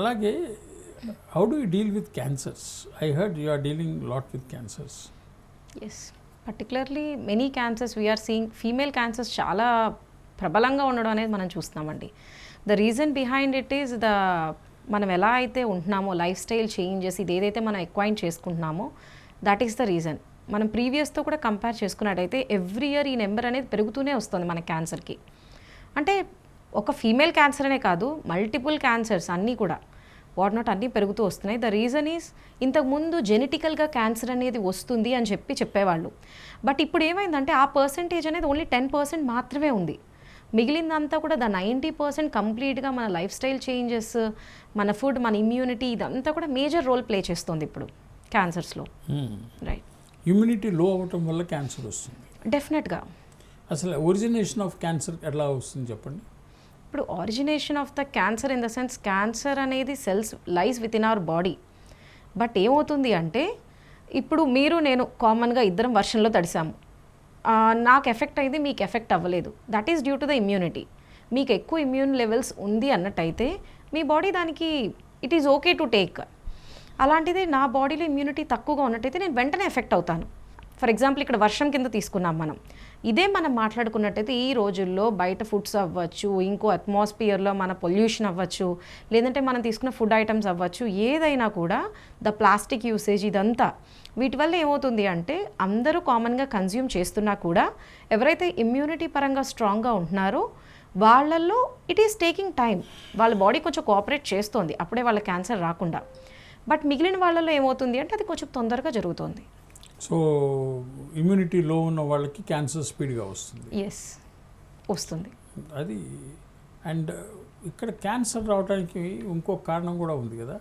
అలాగే how do deal with cancers I heard you are dealing lot with cancers yes particularly many cancers we are seeing female cancers చాలా ప్రబలంగా ఉండడం అనేది మనం చూస్తున్నామండి. The reason behind it is the మనం ఎలా అయితే ఉంటున్నామో లైఫ్ స్టైల్ చేంజెస్ ఇది ఏదైతే మనం ఎక్వైన్ చేసుకుంటున్నామో దట్ ఈస్ ద రీజన్ మనం ప్రీవియస్తో కూడా కంపేర్ చేసుకున్నట్టయితే ఎవ్రీ ఇయర్ ఈ నెంబర్ అనేది పెరుగుతూనే వస్తుంది మన క్యాన్సర్కి అంటే ఒక ఫీమేల్ క్యాన్సర్ అనే కాదు మల్టిపుల్ క్యాన్సర్స్ అన్నీ కూడా. వాట్ నాట్ అన్నీ పెరుగుతూ వస్తున్నాయి. ద రీజన్ ఈస్ ఇంతకుముందు జెనెటికల్గా క్యాన్సర్ అనేది వస్తుంది అని చెప్పి చెప్పేవాళ్ళు. బట్ ఇప్పుడు ఏమైందంటే ఆ పర్సంటేజ్ అనేది ఓన్లీ టెన్ పర్సెంట్ మాత్రమే ఉంది. మిగిలిందంతా కూడా ద నైంటీ పర్సెంట్ కంప్లీట్గా మన లైఫ్ స్టైల్ చేంజెస్ మన ఫుడ్ మన ఇమ్యూనిటీ ఇదంతా కూడా మేజర్ రోల్ ప్లే చేస్తుంది ఇప్పుడు క్యాన్సర్స్లో. రైట్ ఇమ్యూనిటీ లో అవ్వటం వల్ల క్యాన్సర్ వస్తుంది. డెఫినెట్గా అసలు ఒరిజినేషన్ ఆఫ్ క్యాన్సర్ ఎలా వస్తుంది చెప్పండి? ఇప్పుడు origination of the cancer in the sense cancer అనేది cells lies within our body but ఏమవుతుంది అంటే ఇప్పుడు మీరు నేను కామన్గా ఇద్దరం వర్షంలో తడిసాము నాకు ఎఫెక్ట్ అయింది మీకు ఎఫెక్ట్ అవ్వలేదు. That is due to the immunity మీకు ఎక్కువ ఇమ్యూన్ లెవెల్స్ ఉంది అన్నట్టయితే మీ బాడీ దానికి it is okay to take అలాంటిది నా బాడీలో ఇమ్యూనిటీ తక్కువగా ఉన్నట్టయితే నేను వెంటనే ఎఫెక్ట్ అవుతాను. ఫర్ ఎగ్జాంపుల్ ఇక్కడ వర్షం కింద తీసుకున్నాం మనం. ఇదే మనం మాట్లాడుకున్నట్టయితే ఈ రోజుల్లో బయట ఫుడ్స్ అవ్వచ్చు ఇంకో అట్మాస్ఫియర్లో మన పొల్యూషన్ అవ్వచ్చు లేదంటే మనం తీసుకున్న ఫుడ్ ఐటమ్స్ అవ్వచ్చు ఏదైనా కూడా ద ప్లాస్టిక్ యూసేజ్ ఇదంతా. వీటి వల్ల ఏమవుతుంది అంటే అందరూ కామన్గా కన్జ్యూమ్ చేస్తున్నా కూడా ఎవరైతే ఇమ్యూనిటీ పరంగా స్ట్రాంగ్గా ఉంటున్నారో వాళ్ళల్లో ఇట్ ఈస్ టేకింగ్ టైం వాళ్ళ బాడీ కొంచెం కోఆపరేట్ చేస్తోంది. అప్పుడే వాళ్ళ క్యాన్సర్ రాకుండా. బట్ మిగిలిన వాళ్ళలో ఏమవుతుంది అంటే అది కొంచెం తొందరగా జరుగుతుంది. సో ఇమ్యూనిటీ లో ఉన్న వాళ్ళకి క్యాన్సర్ స్పీడ్గా వస్తుంది. ఎస్ వస్తుంది. అది అండ్ ఇక్కడ క్యాన్సర్ రావడానికి ఇంకో కారణం కూడా ఉంది కదా.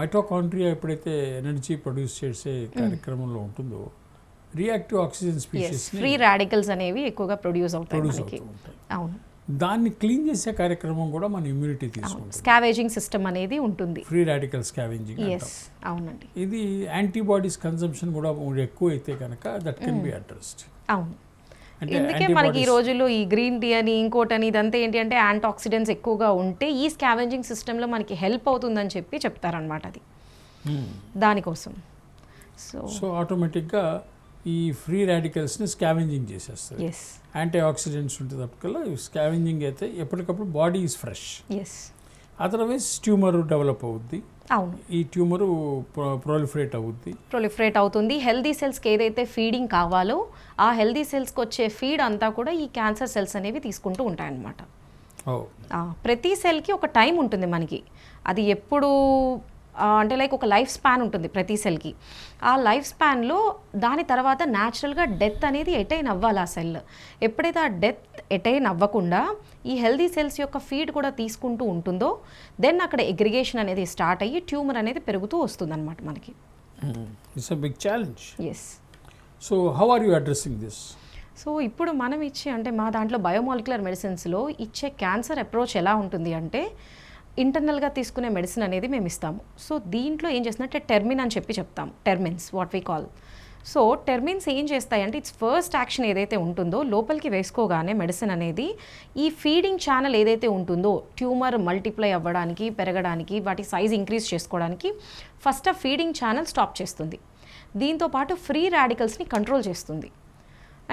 మైటోకాంట్రియా ఎప్పుడైతే ఎనర్జీ ప్రొడ్యూస్ చేసే కార్యక్రమంలో ఉంటుందో రియాక్టివ్ ఆక్సిజన్ ఎస్ స్పీషీస్ ఫ్రీ రాడికల్స్ అనేవి ఎక్కువగా ప్రొడ్యూస్ అవుతాయి అవును. దాన్ని క్లీన్ చేసే కార్యక్రమం కూడా మన ఇమ్యూనిటీ తీసుకుంటుంది. స్కావేజింగ్ సిస్టమ్ అనేది ఉంటుంది. ఫ్రీ రాడికల్ స్కావెంజింగ్ అవునండి. ఇది యాంటీబాడీస్ కన్సంప్షన్ కూడా ఎక్కువ అయితే కనుక దట్ కెన్ బి అడ్రస్డ్ అవును. ఇందుకే మనకి ఈ రోజుల్లో ఈ గ్రీన్ టీ అని ఇంకోటని ఇదంతా ఏంటి అంటే యాంటీ ఆక్సిడెంట్స్ ఎక్కువగా ఉంటే ఈ స్కావెంజింగ్ సిస్టంలో మనకి హెల్ప్ అవుతుందని చెప్పి చెప్తారనమాట అది. దానికోసం. సో సో ఆటోమేటిక్గా ఈ ఫ్రీ రాడికల్స్ని స్కావెంజింగ్ చేసేస్తుంది యాంటీ ఆక్సిడెంట్స్ ఉంటుంది అప్పటికల్లా. స్కావెంజింగ్ అయితే ఎప్పటికప్పుడు body is fresh. Otherwise tumour develop అవుద్ది. అవును. ఈ ట్యూమరు ప్రొలిఫరేట్ అవుద్ది. ప్రొలిఫరేట్ అవుతుంది. హెల్దీ సెల్స్కి ఏదైతే ఫీడింగ్ కావాలో ఆ హెల్దీ సెల్స్కి వచ్చే ఫీడ్ అంతా కూడా ఈ క్యాన్సర్ సెల్స్ అనేవి తీసుకుంటూ ఉంటాయన్నమాట. ప్రతి సెల్కి ఒక టైం ఉంటుంది మనకి. అది ఎప్పుడు అంటే లైక్ ఒక లైఫ్ స్పాన్ ఉంటుంది ప్రతి సెల్కి. ఆ లైఫ్ స్పాన్లో దాని తర్వాత న్యాచురల్గా డెత్ అనేది ఎటైన్ అవ్వాలి ఆ సెల్. ఎప్పుడైతే ఆ డెత్ ఎటైన్ అవ్వకుండా ఈ హెల్దీ సెల్స్ యొక్క ఫీడ్ కూడా తీసుకుంటూ ఉంటుందో దెన్ అక్కడ ఎగ్రిగేషన్ అనేది స్టార్ట్ అయ్యి ట్యూమర్ అనేది పెరుగుతూ వస్తుందన్నమాట మనకి. It's big challenge yes so how are you addressing this so ఇప్పుడు మనం ఇచ్చే అంటే మా దాంట్లో బయోమాలిక్యులర్ మెడిసిన్స్లో ఇచ్చే క్యాన్సర్ అప్రోచ్ ఎలా ఉంటుంది అంటే ఇంటర్నల్గా తీసుకునే మెడిసిన్ అనేది మేము ఇస్తాము. సో దీంట్లో ఏం చేస్తుందంటే టెర్మిన్ అని చెప్పి చెప్తాము టెర్మిన్స్ వాట్ వీ కాల్. సో టెర్మిన్స్ ఏం చేస్తాయంటే ఇట్స్ ఫస్ట్ యాక్షన్ ఏదైతే ఉంటుందో లోపలికి వేసుకోగానే మెడిసిన్ అనేది ఈ ఫీడింగ్ ఛానల్ ఏదైతే ఉంటుందో ట్యూమర్ మల్టిప్లై అవ్వడానికి పెరగడానికి వాటి సైజ్ ఇంక్రీజ్ చేసుకోవడానికి ఫస్ట్ ఆ ఫీడింగ్ ఛానల్ స్టాప్ చేస్తుంది. దీంతో పాటు ఫ్రీ రాడికల్స్ని కంట్రోల్ చేస్తుంది.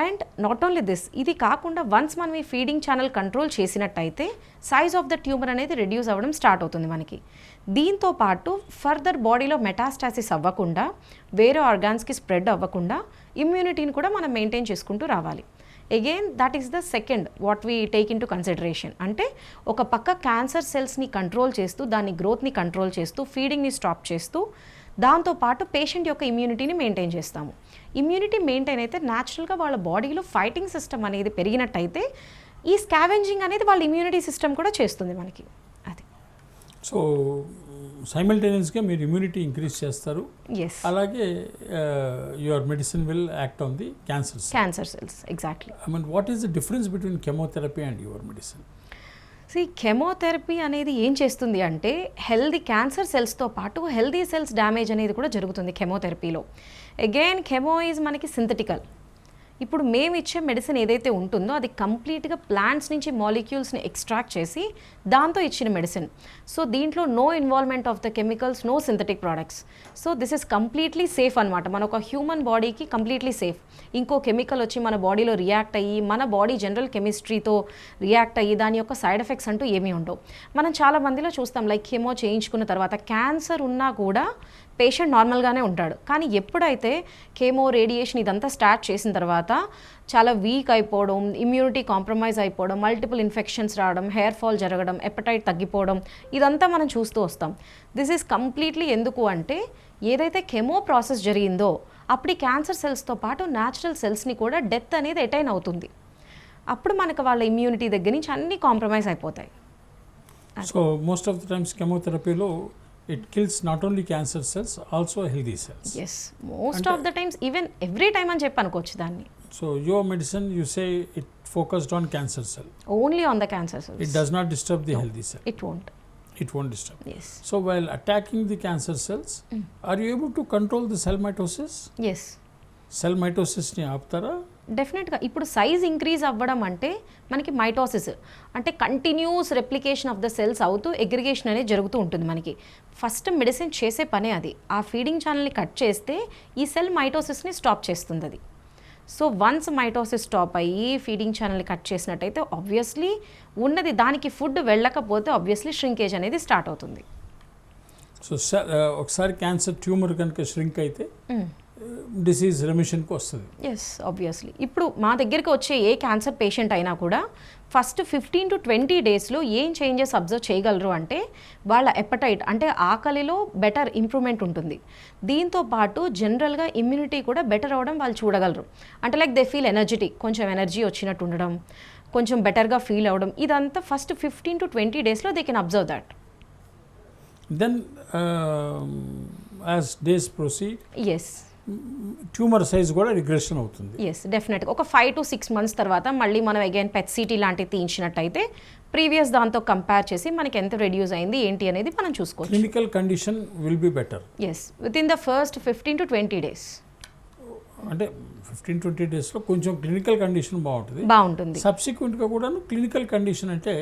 అండ్ నాట్ ఓన్లీ దిస్ ఇది కాకుండా వన్స్ మనం ఈ ఫీడింగ్ ఛానల్ కంట్రోల్ చేసినట్టయితే సైజ్ ఆఫ్ ద ట్యూమర్ అనేది రెడ్యూస్ అవ్వడం స్టార్ట్ అవుతుంది మనకి. దీంతో పాటు ఫర్దర్ బాడీలో మెటాస్టాసిస్ అవ్వకుండా వేరే ఆర్గాన్స్కి స్ప్రెడ్ అవ్వకుండా ఇమ్యూనిటీని కూడా మనం మెయింటైన్ చేసుకుంటూ రావాలి. Again that is the second what we take into consideration అంటే ఒక పక్క క్యాన్సర్ సెల్స్ని కంట్రోల్ చేస్తూ దాని గ్రోత్ని కంట్రోల్ చేస్తూ ఫీడింగ్ని స్టాప్ చేస్తూ దాంతోపాటు పేషెంట్ యొక్క ఇమ్యూనిటీని మెయింటైన్ చేస్తాము. ఇమ్యూనిటీ మెయింటైన్ అయితే న్యాచురల్గా వాళ్ళ బాడీలో ఫైటింగ్ సిస్టమ్ అనేది పెరిగినట్టయితే ఈ స్కావెంజింగ్ అనేది వాళ్ళ ఇమ్యూనిటీ సిస్టమ్ కూడా చేస్తుంది మనకి. అది. సో సైమల్టేనియస్గా మీరు ఇమ్యూనిటీ ఇంక్రీజ్ చేస్తారు. అలాగే your medicine will act on the cancers cancer cells exactly I mean what is the difference between chemotherapy and your medicine so ఈ కెమోథెరపీ అనేది ఏం చేస్తుంది అంటే హెల్దీ క్యాన్సర్ సెల్స్తో పాటు హెల్దీ సెల్స్ డ్యామేజ్ అనేది కూడా జరుగుతుంది కెమోథెరపీలో అగైన్ కెమో ఈజ్ మనకి సింథటికల్ ఇప్పుడు మేము ఇచ్చే మెడిసిన్ ఏదైతే ఉంటుందో అది కంప్లీట్గా ప్లాంట్స్ నుంచి మాలిక్యూల్స్ని ఎక్స్ట్రాక్ట్ చేసి దాంతో ఇచ్చిన మెడిసిన్ సో దీంట్లో no involvement of the chemicals no synthetic products so this is completely safe అనమాట మన ఒక హ్యూమన్ బాడీకి కంప్లీట్లీ సేఫ్ ఇంకో కెమికల్ వచ్చి మన బాడీలో రియాక్ట్ అయ్యి మన బాడీ జనరల్ కెమిస్ట్రీతో రియాక్ట్ అయ్యి దాని యొక్క సైడ్ ఎఫెక్ట్స్ అంటూ ఏమీ ఉండవు. మనం చాలా మందిలో చూస్తాం లైక్ కెమో చేయించుకున్న తర్వాత క్యాన్సర్ ఉన్నా కూడా పేషెంట్ నార్మల్గానే ఉంటాడు. కానీ ఎప్పుడైతే కేమో రేడియేషన్ ఇదంతా స్టార్ట్ చేసిన తర్వాత చాలా వీక్ అయిపోవడం ఇమ్యూనిటీ కాంప్రమైజ్ అయిపోవడం మల్టిపుల్ ఇన్ఫెక్షన్స్ రావడం హెయిర్ ఫాల్ జరగడం ఎపటైట్ తగ్గిపోవడం ఇదంతా మనం చూస్తూ వస్తాం. దిస్ ఈజ్ కంప్లీట్లీ ఎందుకు అంటే ఏదైతే కెమో ప్రాసెస్ జరిగిందో అప్పుడు ఈ క్యాన్సర్ సెల్స్తో పాటు న్యాచురల్ సెల్స్ని కూడా డెత్ అనేది ఎటైన్ అవుతుంది. అప్పుడు మనకు వాళ్ళ ఇమ్యూనిటీ దగ్గర నుంచి అన్నీ కాంప్రమైజ్ అయిపోతాయి. So most of the times కెమోథెరపీలో it kills not only cancer cells also healthy cells yes most of the times even every time అని చెప్పి అనుకోవచ్చు దాన్ని. So your medicine you say it focused on cancer cell only on the cancer it cells does not disturb the healthy cell it won't it won't disturb. Yes So while attacking the cancer cells, are you able to control the cell mitosis? Yes cell మైటోసిస్ని ఆపుతారా? డెఫినెట్గా ఇప్పుడు size increase అవ్వడం అంటే మనకి mitosis అంటే continuous replication of the cells అవుతూ aggregation అనేది జరుగుతూ ఉంటుంది మనకి. ఫస్ట్ మెడిసిన్ చేసే పనే అది. ఆ ఫీడింగ్ ఛానల్ని కట్ చేస్తే ఈ సెల్ మైటోసిస్ని స్టాప్ చేస్తుంది అది. సో వన్స్ మైటోసిస్ స్టాప్ అయ్యి ఫీడింగ్ ఛానల్ని కట్ చేసినట్టయితే ఆబ్వియస్లీ ఉన్నది దానికి ఫుడ్ వెళ్ళకపోతే ఆబ్వియస్లీ ష్రింకేజ్ అనేది స్టార్ట్ అవుతుంది. సో ఒకసారి క్యాన్సర్ ట్యూమర్ కనుక ష్రింక్ అయితే డిసీజ్ రెమిషన్కి వస్తుంది. ఎస్ ఆబ్వియస్లీ ఇప్పుడు మా దగ్గరికి వచ్చే ఏ క్యాన్సర్ పేషెంట్ అయినా కూడా ఫస్ట్ ఫిఫ్టీన్ టు ట్వంటీ డేస్లో ఏం చేంజెస్ అబ్జర్వ్ చేయగలరు అంటే వాళ్ళ ఎపటైట్ అంటే ఆకలిలో బెటర్ ఇంప్రూవ్మెంట్ ఉంటుంది. దీంతో పాటు జనరల్గా ఇమ్యూనిటీ కూడా బెటర్ అవ్వడం వాళ్ళు చూడగలరు. అంటే లైక్ దే ఫీల్ ఎనర్జెటిక్ కొంచెం ఎనర్జీ వచ్చినట్టు ఉండడం కొంచెం బెటర్గా ఫీల్ అవ్వడం ఇదంతా ఫస్ట్ ఫిఫ్టీన్ టు ట్వంటీ డేస్లో they can observe that. Then as days proceed yes tumour size కూడా రిగ్రెషన్ అవుతుంది. ఎస్ డెఫినెట్గా ఒక ఫైవ్ టు సిక్స్ మంత్స్ తర్వాత మళ్ళీ మనం అగైన్ పెట్ సిటీ లాంటివి తీయించినట్టయితే ప్రీవియస్ దాంతో కంపేర్ చేసి మనకి ఎంత రెడ్యూస్ అయింది ఏంటి అనేది మనం చూసుకోవచ్చు. Clinical condition will be better yes within the first fifteen to twenty days అంటే ఫిఫ్టీన్ ట్వంటీ డేస్లో కొంచెం క్లినికల్ కండిషన్ బాగుంటుంది. బాగుంటుంది. సబ్సిక్వెంట్గా కూడాను క్లినికల్ కండిషన్ అంటే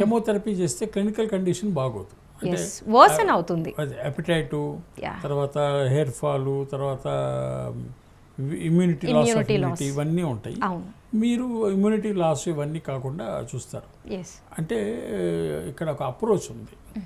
కెమోథెరపీ చేస్తే క్లినికల్ కండిషన్ బాగోదు. వర్సన్ అవుతుంది. అపిటైటు తర్వాత హెయిర్ ఫాల్ తర్వాత ఇమ్యూనిటీ లాస్ Immunity loss. ఇవన్నీ ఉంటాయి. మీరు ఇమ్యూనిటీ లాస్ ఇవన్నీ కాకుండా చూస్తారు. అంటే ఇక్కడ ఒక అప్రోచ్ ఉంది.